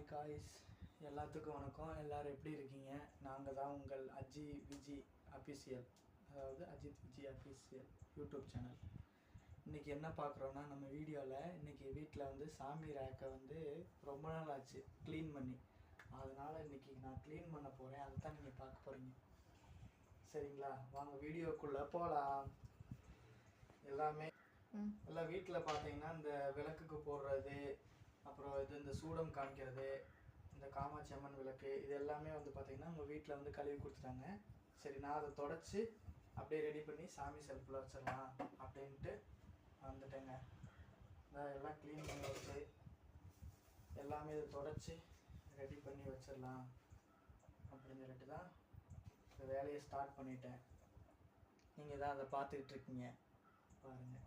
எல்லாத்துக்கும் வணக்கம். எல்லாரும் எப்படி இருக்கீங்க? நாங்கள் தான் உங்கள் அஜி விஜி அஃபிஷியல் அதாவது Ajith Viji official YouTube channel. இன்றைக்கி என்ன பார்க்குறோன்னா நம்ம வீடியோவில் இன்றைக்கி வீட்டில் வந்து சாமி ரேக்கை வந்து ரொம்ப நாள் ஆச்சு க்ளீன் பண்ணி. அதனால் இன்றைக்கி நான் க்ளீன் பண்ண போகிறேன் அதை தான் நீங்கள் பார்க்க போகிறீங்க சரிங்களா? வாங்க வீடியோக்குள்ளே போகலாம் எல்லாமே எல்லாம் வீட்டில் பார்த்தீங்கன்னா இந்த விளக்குக்கு போடுறது அப்புறம் இது இந்த சூடம் காமிக்கிறது இந்த காமாட்சி அம்மன் விளக்கு இது எல்லாமே வந்து பார்த்தீங்கன்னா உங்கள் வீட்டில் வந்து கழுவி கொடுத்துட்டாங்க. சரி நான் அதை தொடச்சி அப்படியே ரெடி பண்ணி சாமி செல்ஃபில் வச்சிடலாம் அப்படின்ட்டு வந்துட்டேங்க. இதான் எல்லாம் க்ளீன் பண்ணி வச்சு எல்லாமே இதை தொடச்சி ரெடி பண்ணி வச்சிடலாம் அப்படின்னு சொல்லிட்டு தான் இந்த வேலையை ஸ்டார்ட் பண்ணிட்டேன். நீங்கள் தான் அதை பார்த்துக்கிட்டு இருக்கீங்க. பாருங்கள்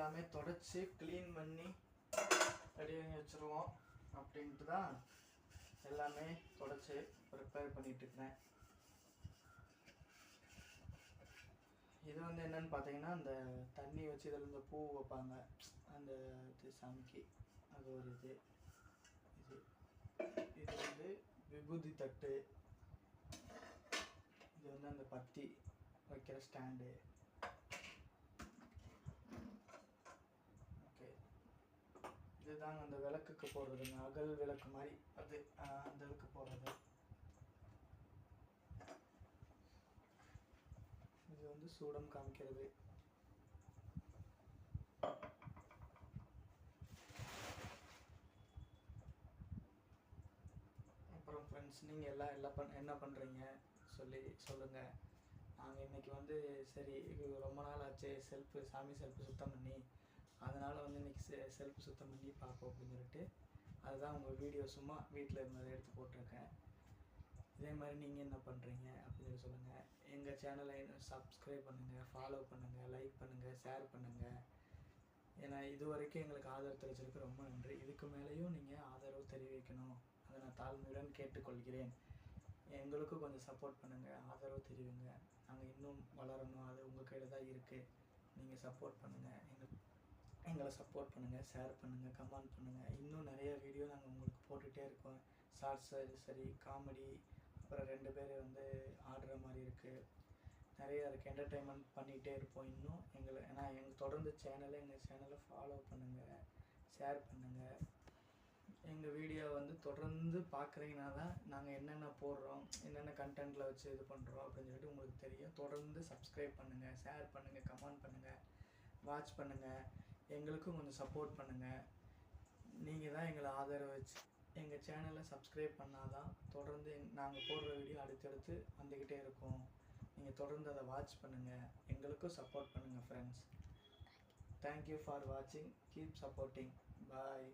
எல்லாமே தொடச்சி க்ளீன் பண்ணி ரெடி பண்ணி வச்சுருவோம் அப்படின்ட்டு தான் எல்லாமே தொடச்சி ப்ரிப்பேர் பண்ணிட்டு இது வந்து என்னன்னு பார்த்தீங்கன்னா அந்த தண்ணி வச்சு இதில் இந்த பூ வைப்பாங்க. அந்த இது சாமிக்கு அது ஒரு இது. இது. இது வந்து விபூதி தட்டு. இது வந்து அந்த பத்தி வைக்கிற ஸ்டாண்டு. இதுதான் அந்த விளக்குக்கு போடுறதுங்க அகல் விளக்கு மாதிரி அது அந்த இதுக்கு போடுறது. இது வந்து சூடம் காமிக்கிறது. அப்புறம் ஃப்ரெண்ட்ஸ் நீங்கள் எல்லாம் எல்லாம் பண் என்ன பண்ணுறீங்க சொல்லி சொல்லுங்கள் நாங்கள் இன்றைக்கி வந்து சரி இது ரொம்ப நாள் ஆச்சு செல்ஃபு சாமி செல்ஃபு சுத்தம் பண்ணி அதனால் வந்து இன்றைக்கி செ செல்ஃப் சுத்தம் பண்ணி பார்ப்போம் அப்படின்னு சொல்லிட்டு அதுதான் உங்கள் வீடியோ சும்மா வீட்டில் இருந்ததை எடுத்து போட்டிருக்கேன். இதே மாதிரி நீங்கள் என்ன பண்ணுறீங்க அப்படின்னு சொல்லி சொல்லுங்கள் எங்கள் சேனலை சப்ஸ்கிரைப் பண்ணுங்கள் ஃபாலோ பண்ணுங்கள் லைக் பண்ணுங்கள் ஷேர் பண்ணுங்கள் ஏன்னா இது வரைக்கும் எங்களுக்கு ஆதரவு தெரிஞ்சிருக்கு ரொம்ப நன்றி. இதுக்கு மேலேயும் நீங்கள் ஆதரவு தெரிவிக்கணும். அதை நான் தாழ்மையுடன் கேட்டுக்கொள்கிறேன். எங்களுக்கும் கொஞ்சம் சப்போர்ட் பண்ணுங்கள் ஆதரவு தெரிவிங்க. நாங்கள் இன்னும் வளரணும். அது உங்கள் கையில் தான் இருக்குது நீங்கள் சப்போர்ட் பண்ணுங்கள் எங்களுக்கு எங்களை சப்போர்ட் பண்ணுங்கள் ஷேர் பண்ணுங்கள் கமெண்ட் பண்ணுங்கள் இன்னும் நிறைய வீடியோ நாங்கள் உங்களுக்கு போட்டுகிட்டே இருக்கோம். ஷார்ட்ஸ் சரி காமெடி அப்புறம் ரெண்டு பேர் வந்து ஆடுற மாதிரி இருக்குது நிறைய இருக்குது என்டர்டெயின்மெண்ட் பண்ணிகிட்டே இருப்போம் இன்னும். எங்களை ஏன்னா எங்கள் தொடர்ந்து சேனலை எங்கள் சேனலை ஃபாலோ பண்ணுங்கள் ஷேர் பண்ணுங்கள் எங்கள் வீடியோ வந்து தொடர்ந்து பார்க்குறீங்கன்னா தான் நாங்கள் என்னென்ன போடுறோம் என்னென்ன கண்டென்ட்டில் வச்சு இது பண்ணுறோம் அப்படின்னு சொல்லிட்டு உங்களுக்கு தெரியும். தொடர்ந்து சப்ஸ்கிரைப் பண்ணுங்கள் ஷேர் பண்ணுங்கள் கமெண்ட் பண்ணுங்கள் வாட்ச் பண்ணுங்கள் எங்களுக்கும் கொஞ்சம் சப்போர்ட் பண்ணுங்கள் நீங்கள் தான் எங்களை ஆதரவு வச்சு எங்கள் சேனலை சப்ஸ்கிரைப் பண்ணாதான் தொடர்ந்து நாங்கள் போடுற வீடியோ அடுத்தடுத்து வந்துக்கிட்டே இருக்கும். நீங்கள் தொடர்ந்து அதை வாட்ச் பண்ணுங்கள் எங்களுக்கும் சப்போர்ட் பண்ணுங்கள் ஃப்ரெண்ட்ஸ் தேங்க்யூ ஃபார் வாட்சிங் கீப் சப்போர்ட்டிங் பாய்